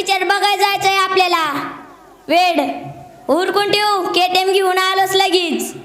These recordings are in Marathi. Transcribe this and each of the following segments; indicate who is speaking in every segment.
Speaker 1: पिक्चर बघायला जायचंय आपल्याला. वेड. उरकून ठेवू. केटीएम घेऊन आलोच लगेच.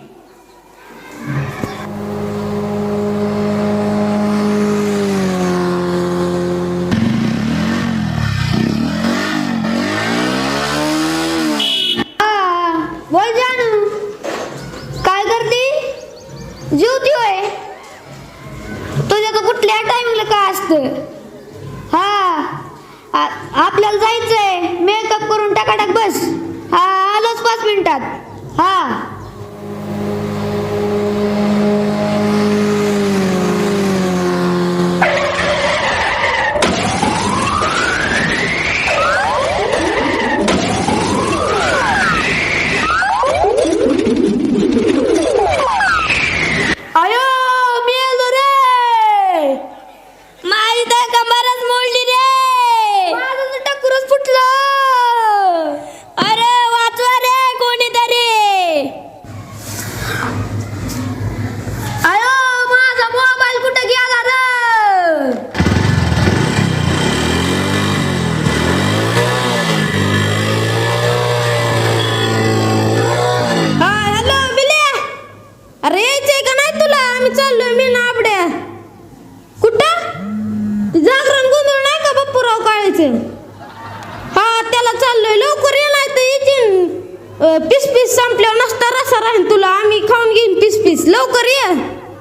Speaker 2: पीस संपल्यावर नसता रसा राहील तुला. आम्ही खाऊन घेईन पीस पीस लवकर ये.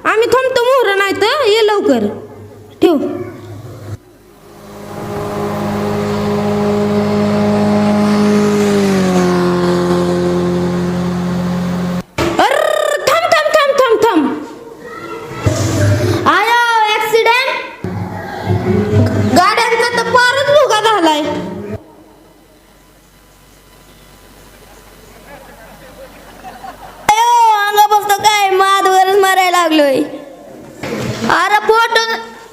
Speaker 2: आम्ही थांबतो मोहर नाही तर ये लवकर. ठेव.
Speaker 1: लागलोय.
Speaker 2: अरे फोटो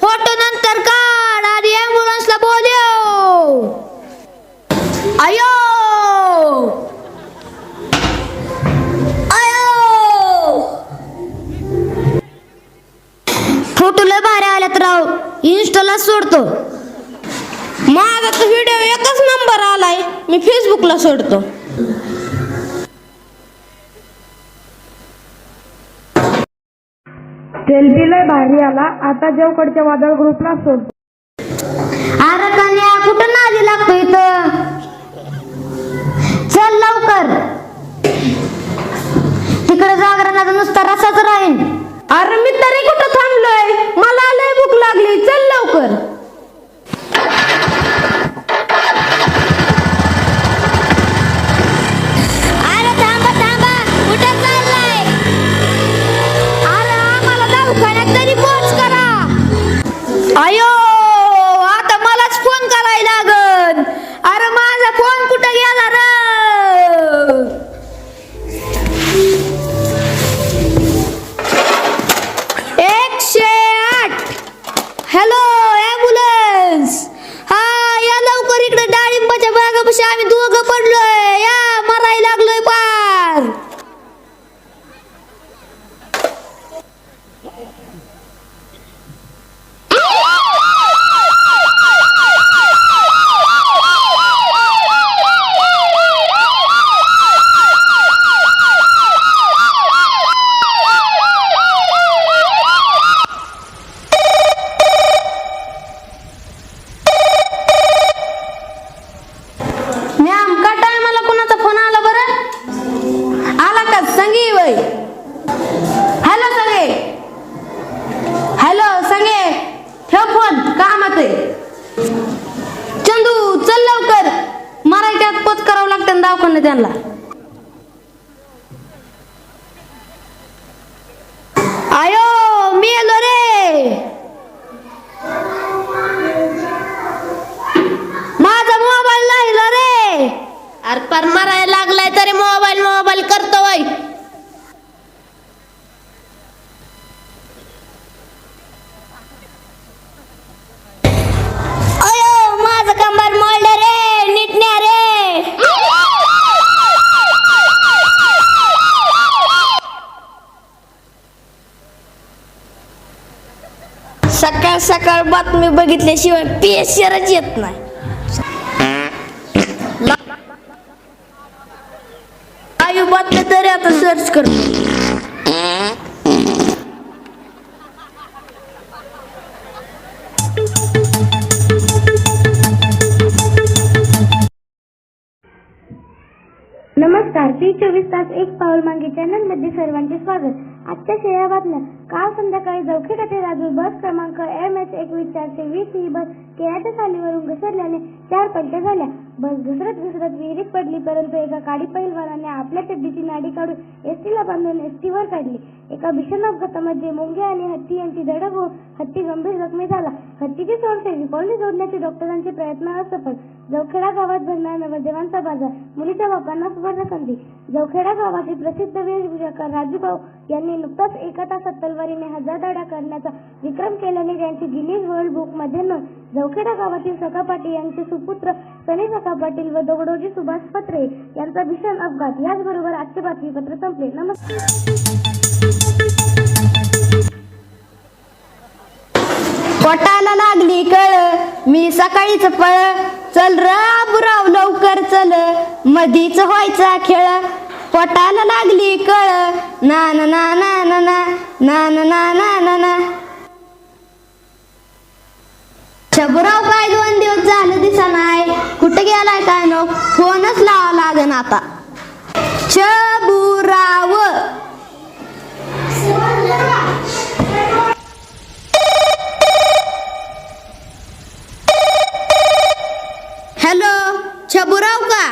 Speaker 2: फोटो नंतर काढ आणि ॲम्ब्युलन्सला बोलव.
Speaker 1: अयो! अयो!
Speaker 2: फोटो लय भारी आल्यात राव. इन्स्टाला सोडतो. माझा तर व्हिडिओ एकच नंबर आलाय. मी फेसबुकला सोडतो.
Speaker 3: सेल्फी लय भारी आला. आता जेवकडच्या वादळ ग्रुपला सोडतो
Speaker 2: अरे कन्या कुठं नादी लागतो इथं? चल लवकर. तिकडे जागरणाचा नुसता रसाच राहील
Speaker 3: अरे मी तरी कुठं थांबलोय? मला लय भूक लागली. चल लवकर.
Speaker 2: आरपार मारायला लागलाय
Speaker 1: तरी मोबाईल मोबाईल करतो बाई सकाळ
Speaker 3: सकाळ बातमी बघितल्याशिवाय पी एस येत नाही. लाईव्ह बातम्या तरी आता सर्च करतो
Speaker 4: नमस्कार पी चोवीस तास एक पाऊल मागे चॅनलमध्ये सर्वांचे स्वागत. आजच्या शेळ्या बातम्या काल संध्याकाळी जवखेडा ते राजूर बस क्रमांक एम एच एकवीस चारशे वीस ही बस केळ्याच्या सालीवरून घसरल्याने चार पलट्या झाल्या. बस घसरत घसरत विहिरीत पडली परंतु एका काडी पैलवानाने आपल्या चड्डीची नाडी काढून एसटीला बांधून एसटीवर काढली. एका भीषण अपघातामध्ये मुंगे आणि हत्ती यांची धडक होऊन हत्ती गंभीर जखमी झाला. हत्तीची सोडसेवी पळणी जोडण्याचे डॉक्टरांचे प्रयत्न असफल. जवखेडा गावात भरणार नवदेवांचा बाजार मुलीच्या बापांना सुवर्णसंधी. जवखेडा गावातील प्रसिद्ध वेशभूषाकार राजूभाऊ यांनी नुकताच एका तासात तलवार हजार दाडा करण्याचा विक्रम केल्याने त्यांची गिनीज वर्ल्ड बुकमध्ये नोंद जवखेडा गावातील सखा पाटील यांचे सुपुत्र सनी सखा पाटील व दगडोजी सुभाष पत्रे यांचा भीषण अपघात. याचबरोबर आजचे बातमीपत्र संपले. नमस्कार
Speaker 1: पोटाला लागली कळ मी सकाळीच पळ. चल र लवकर चल. मधीच व्हायचा खेळ. पोटाला लागली कळ. ना ना ना ना ना. ना ना ना ना ना शबुराव काय दोन दिवस झालं दिसा नाही. कुठे गेलाय काय नो फोनच लावा लागन आता. शबुराव हॅलो शबुराव का?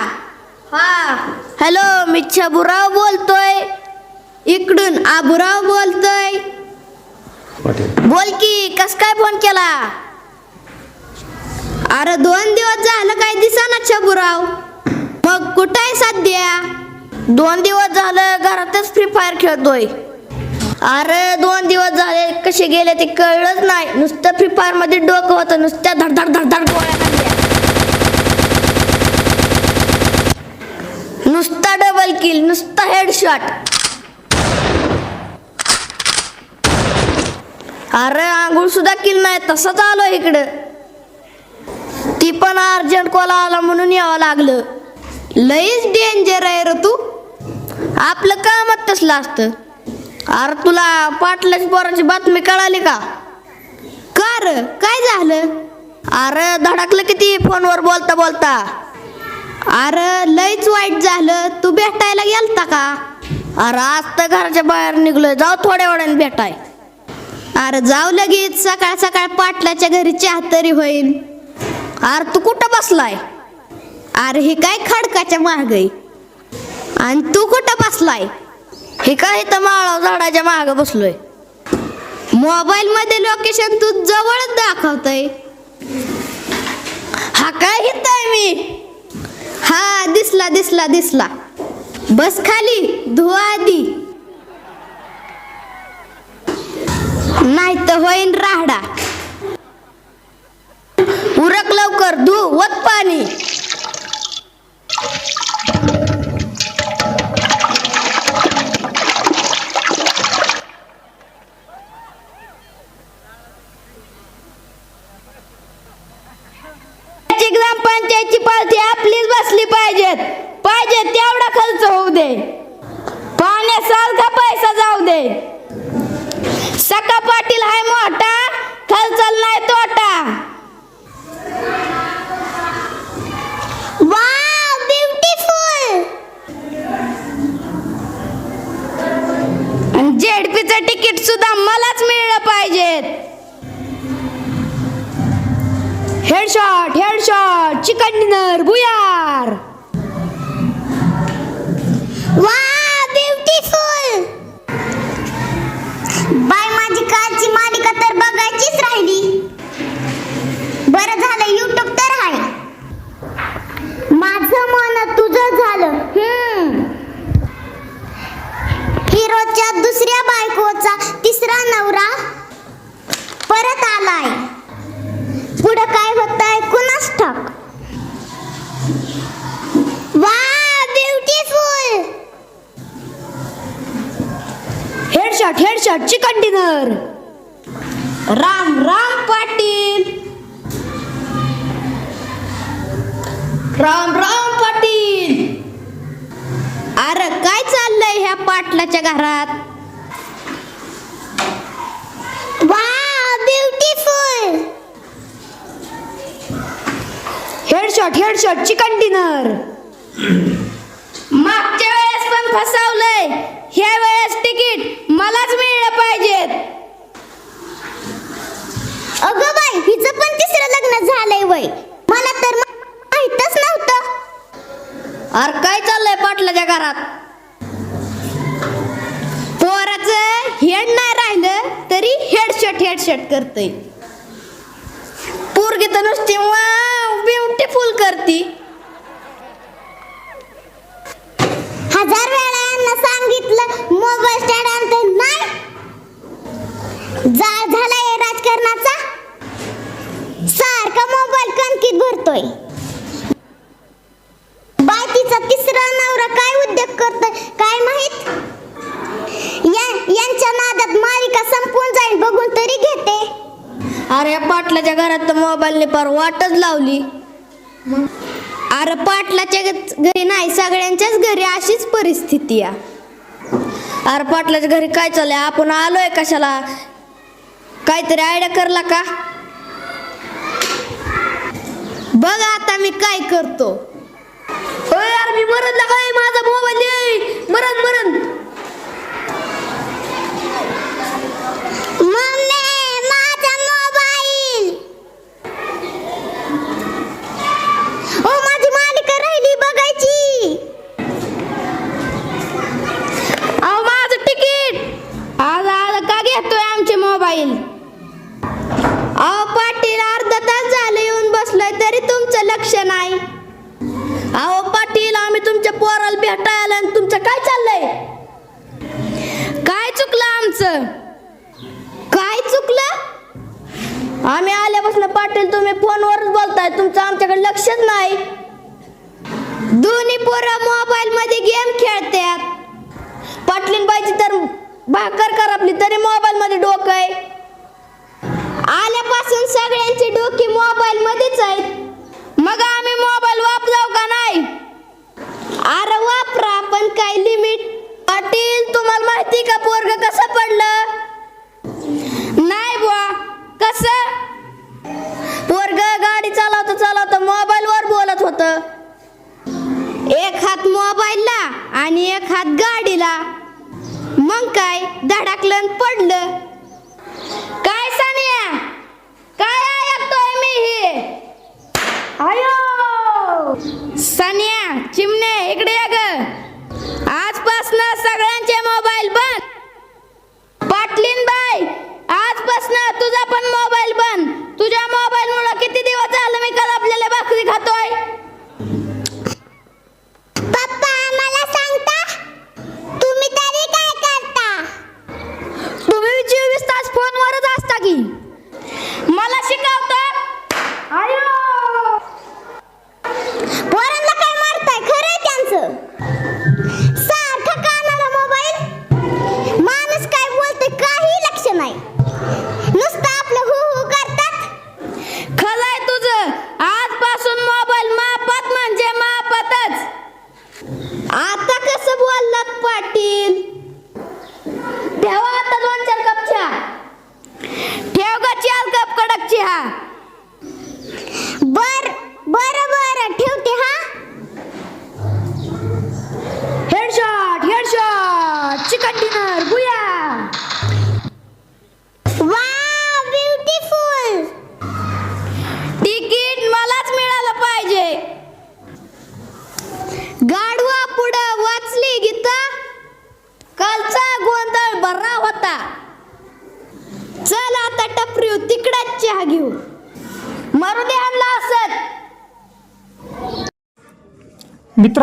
Speaker 3: हा. हॅलो मी छबुराव बोलतोय.
Speaker 1: इकडून आबुराव बोलतोय
Speaker 3: बोल की कस काय फोन केला?
Speaker 1: अरे दोन दिवस झालं काय दिसाना छबुराव. मग कुठं आहे सध्या?
Speaker 3: दोन दिवस झालं घरातच फ्री फायर खेळतोय. अरे दोन दिवस झाले कसे गेले ते कळलंच नाही. नुसतं फ्री फायरमध्ये डोकं होतं नुसत्या धडधड धडधड गोळ्या लागल्या नुसता डबल किल नुसता हेडशॉट अरे आंघोळ सुद्धा केली नाही. तसंच आलो इकडं. ती पण अर्जंट कॉल आला म्हणून यावं लागलं.
Speaker 1: लईच डेंजर आहे र तू.
Speaker 3: आपलं कामात तसलं असतं. अरे तुला पाटलाची पोराची बातमी कळाली का?
Speaker 1: का काय झालं?
Speaker 3: अरे धडकलं किती फोनवर बोलता बोलता.
Speaker 1: अरे लईच वाईट झालं. तू भेटायला गेलता का?
Speaker 3: अरे आज तर घराच्या बाहेर निघलोय. जाऊ थोड्या वेळाने भेटाय.
Speaker 1: अरे जाऊ लगेच सकाळ सकाळ पाटलाच्या घरी चहा तरी होईल
Speaker 3: अरे तू कुठं बसलाय?
Speaker 1: अरे हे काय खडकाच्या माग आणि तू कुठं बसलाय?
Speaker 3: हे काय इथं माळा झाडाच्या माग बसलोय?
Speaker 1: मोबाईल मध्ये लोकेशन तू जवळच दाखवतय.
Speaker 3: हा काय हिताय मी?
Speaker 1: हा दिसला दिसला दिसला. बस खाली धुवा आधी. नाही तर होईन राहडा.
Speaker 3: उरक लवकर धू वत पाणी. ग्रामपंचायतची पालथी आपलीच बसली पाहिजेत. पाहिजे तेवढा खर्च होऊ दे. पाण्यासारखा पैसा जाऊ दे. काका पाटील हाय मोठा? खर्चल नाही तोटा. वाव ब्युटिफुल जेडपीचं तिकीट सुद्धा मलाच मिळलं पाहिजेत. हेडशॉट हेडशॉट चिकन डिनर
Speaker 4: भुयार.
Speaker 3: Headshot headshot chicken dinner
Speaker 1: Ram Ram Patil Ram Ram Patil अरे काय चाललंय ह्या पाटलाच्या घरात
Speaker 5: वा beautiful
Speaker 3: headshot headshot chicken dinner.
Speaker 1: मागच्या वेळेस पण फसवलंय. ह्या वेळेस तिकीट मलाच मिळलं पाहिजेत.
Speaker 5: अगं बाई हिचं पण तिसरं लग्न झालंय वय. मला तर माहीतच नव्हतं.
Speaker 1: अरे काय चाललंय पाटलाच्या घरात? पोराचं हेड नाही राहिलं तरी हेडशॉट हेडशॉट करतय. पोरगी तर नुसती ब्युटिफुल करती
Speaker 5: हजार वेळा यांना सांगितलं मोबाईल स्टँड आणते नाही जाळ झालाय राजकारणाचा सारखा मोबाईल कणकीत भरतोय बाय तिचा तिसरा नवरा काय उद्योग करतोय काय माहीत या यांच्या नादात मालिका संपून जाईल बघून तरी घेते
Speaker 1: अरे या पाटलाच्या घरात तर पार वाटच लावली. अरे पाटलाच्या घरी नाही सगळ्यांच्याच घरी अशीच परिस्थिती आहे अरे पाटलाच्या घरी काय चाललंय? आपण आलोय कशाला? काहीतरी आयडिया करला का? बघ आता मी काय करतो. ओय यार मी मरण लागाय माझा मोबाईल मरण मरण आम्ही आल्यापासून पाटील तुम्ही फोनवरच बोलताय. तुमचं आमच्याकडे लक्षच नाही. दोन्ही पोरं मोबाईल मध्ये गेम खेळतात. पाटलीनबाईची तर भाकर करपली तरी मोबाईल मध्ये डोकं आहे. आल्यापासून सगळ्यांची डोकी मोबाईल मध्येच आहेत. मग आम्ही मोबाईल वापराव का नाही? अरे वापरा पण काय लिमिट पाटील तुम्हाला माहिती का पोरग कसं पडलं? आणि एक हात गाडीला. मग काय? धडाकलं पडलं.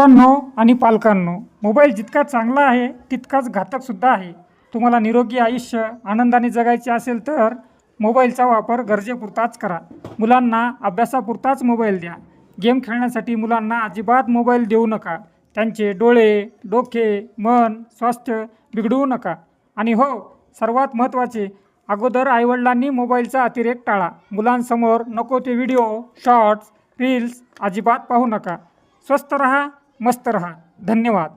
Speaker 6: मित्रांनो आणि पालकांनो मोबाईल जितका चांगला आहे तितकाच घातकसुद्धा आहे. तुम्हाला निरोगी आयुष्य आनंदाने जगायचे असेल तर मोबाईलचा वापर गरजेपुरताच करा. मुलांना अभ्यासापुरताच मोबाईल द्या. गेम खेळण्यासाठी मुलांना अजिबात मोबाईल देऊ नका. त्यांचे डोळे डोके मन स्वास्थ्य बिघडवू नका. आणि हो सर्वात महत्त्वाचे अगोदर आईवडिलांनी मोबाईलचा अतिरेक टाळा. मुलांसमोर नको ते व्हिडिओ शॉर्ट्स रील्स अजिबात पाहू नका. स्वस्त रहा मस्त रहा. धन्यवाद.